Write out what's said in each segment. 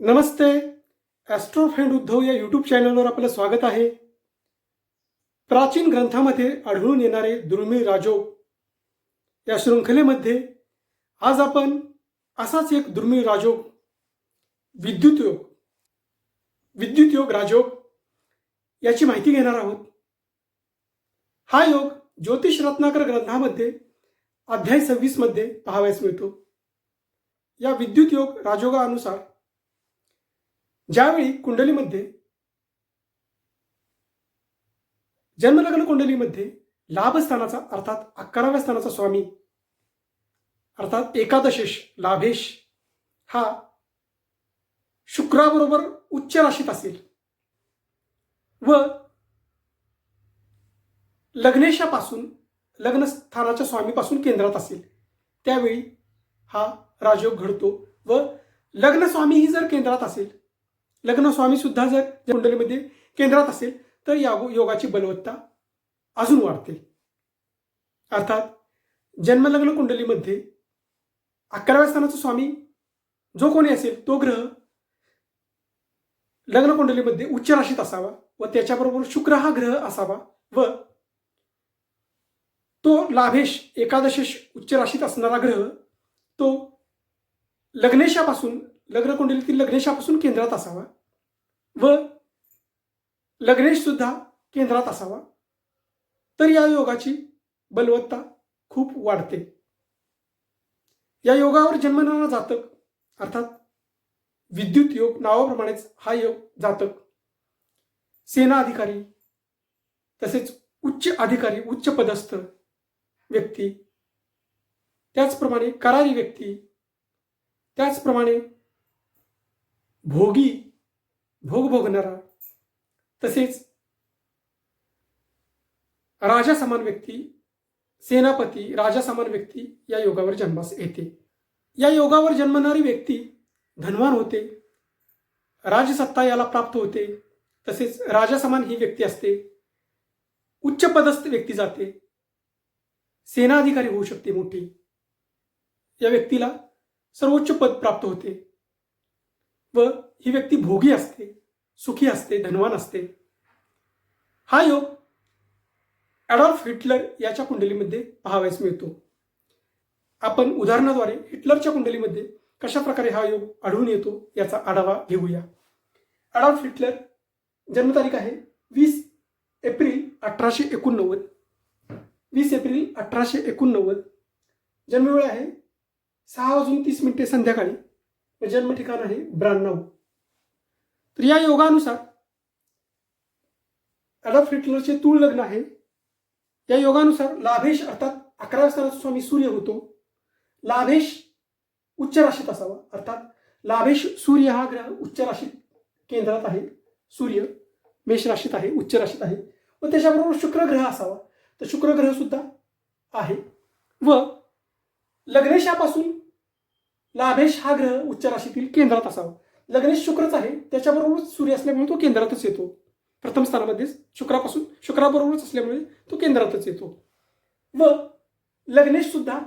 नमस्ते. Austro friend Uddhav या YouTube चॅनलवर आपलं स्वागत आहे. प्राचीन ग्रंथामध्ये आढळून येणारे दुर्मिळ राजोग या शृंखलेमध्ये आज आपण असाच एक दुर्मिळ राजोग विद्युत योग विद्युत योग राजोग याची माहिती घेणार आहोत. हा योग ज्योतिष रत्नाकर ग्रंथामध्ये अध्याय सव्वीसमध्ये पाहावयास मिळतो. या विद्युत योग राजोगानुसार ज्यावेळी कुंडलीमध्ये जन्मलग्न कुंडलीमध्ये लाभस्थानाचा अर्थात अकराव्या स्थानाचा स्वामी अर्थात एकादशेश लाभेश हा शुक्राबरोबर उच्च राशीत असेल व लग्नेशापासून लग्नस्थानाच्या स्वामीपासून केंद्रात असेल त्यावेळी हा राजयोग घडतो व लग्नस्वामीही जर केंद्रात असेल लग्नस्वामी सुद्धा जर कुंडलीमध्ये केंद्रात असेल तर या योगाची बलवत्ता अजून वाढते. अर्थात जन्मलग्न कुंडलीमध्ये अकराव्या स्थानाचा स्वामी जो कोणी असेल तो ग्रह लग्न कुंडलीमध्ये उच्च राशीत असावा व त्याच्याबरोबर शुक्र हा ग्रह असावा व तो लाभेश एकादशेश उच्च राशीत असणारा ग्रह तो लग्नेशापासून लग्न कुंडलीतील लग्नेशापासून केंद्रात असावा. व लग्नेश सुद्धा केंद्रात असावा. तर या योगाची बलवत्ता खूप वाढते. या योगावर जन्मणारा जातक अर्थात विद्युत योग नावाप्रमाणेच हा योग जातक सेना अधिकारी तसेच उच्च अधिकारी उच्च पदस्थ व्यक्ती त्याचप्रमाणे करारी व्यक्ती त्याचप्रमाणे भोगी भोग भोगणारा. तसेच राजा समान व्यक्ती सेनापती राजा समान व्यक्ती या योगावर जन्मास येते. या योगावर जन्मणारी व्यक्ती धनवान होते. राजसत्ता याला प्राप्त होते. तसेच राजा समान ही व्यक्ती असते. उच्च पदस्थ व्यक्ती जाते. सेनाधिकारी होऊ शकते मोठी. या व्यक्तीला सर्वोच्च पद प्राप्त होते. व ही व्यक्ती भोगी असते सुखी असते धनवान असते. हा योग ॲडॉल्फ हिटलर याच्या कुंडलीमध्ये पाहावयास मिळतो. आपण उदाहरणाद्वारे हिटलरच्या कुंडलीमध्ये कशा प्रकारे हा योग आढळून येतो याचा आढावा घेऊया. ॲडॉल्फ हिटलर जन्मतारीख आहे वीस एप्रिल अठराशे एकोणनव्वद. वीस एप्रिल अठराशे एकोणनव्वद. जन्मवेळ आहे सहा वाजून तीस मिनिटे संध्याकाळी. जन्म ठिकाण आहे ब्याण्णव तर या योगानुसार ॲडॉल्फ हिटलरचे तूळ लग्न आहे. या योगानुसार लाभेश अर्थात अकरा स्थानाचा स्वामी सूर्य होतो. लाभेश उच्च राशीत असावा. अर्थात लाभेश सूर्य हा ग्रह उच्च राशीत केंद्रात आहे. सूर्य मेष राशीत आहे उच्च राशीत आहे. व त्याच्याबरोबर शुक्र ग्रह असावा. तर शुक्र ग्रह सुद्धा आहे. व लग्नेशापासून लाभेश हा ग्रह उच्च राशीतील केंद्रात असावा. लग्नेश शुक्रच आहे त्याच्याबरोबर सूर्य असल्यामुळे तो केंद्रातच येतो. प्रथम स्थानामध्ये शुक्रापासून शुक्राबरोबरच असल्यामुळे तो केंद्रातच येतो. व लग्नेश सुद्धा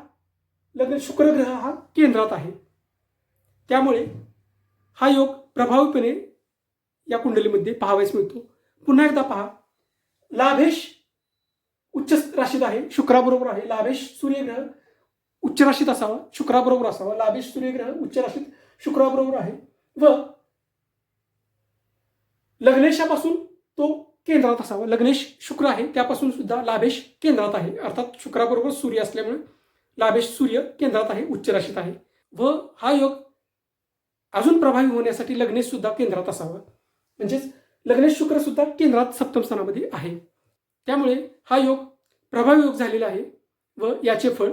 लग्न शुक्र ग्रह हा केंद्रात आहे. त्यामुळे हा योग प्रभावीपणे या कुंडलीमध्ये पाहावयास मिळतो. पुन्हा एकदा पहा. लाभेश उच्च राशीत आहे शुक्राबरोबर आहे. लाभेश सूर्यग्रह उच्च राशीत असावा शुक्राबरोबर असावा लाभेश सूर्यग्रह उच्च राशीत शुक्राबरोबर आहे. व लग्नेशापासून तो केंद्रात असावा. लग्नेश शुक्र आहे त्यापासून सुद्धा लाभेश केंद्रात आहे. अर्थात शुक्राबरोबर सूर्य असल्यामुळे लाभेश सूर्य केंद्रात आहे उच्च राशीत आहे. व हा योग अजून प्रभावी होण्यासाठी लग्नेश सुद्धा केंद्रात असावा. म्हणजेच लग्नेश शुक्र सुद्धा केंद्रात सप्तम स्थानामध्ये आहे. त्यामुळे हा योग प्रभावी योग झालेला आहे. व याचे फळ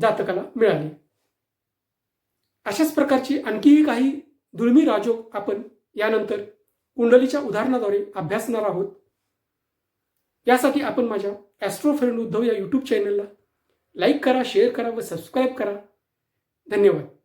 जातकाला मिळाली. अशाच प्रकारची आणखीही काही दुर्मी राजोग आपण यानंतर कुंडलीच्या उदाहरणाद्वारे अभ्यासणार आहोत. यासाठी आपण माझ्या ॲस्ट्रो फ्रेंड उद्धव या यूट्यूब चॅनलला लाईक करा शेअर करा व सबस्क्राईब करा. धन्यवाद.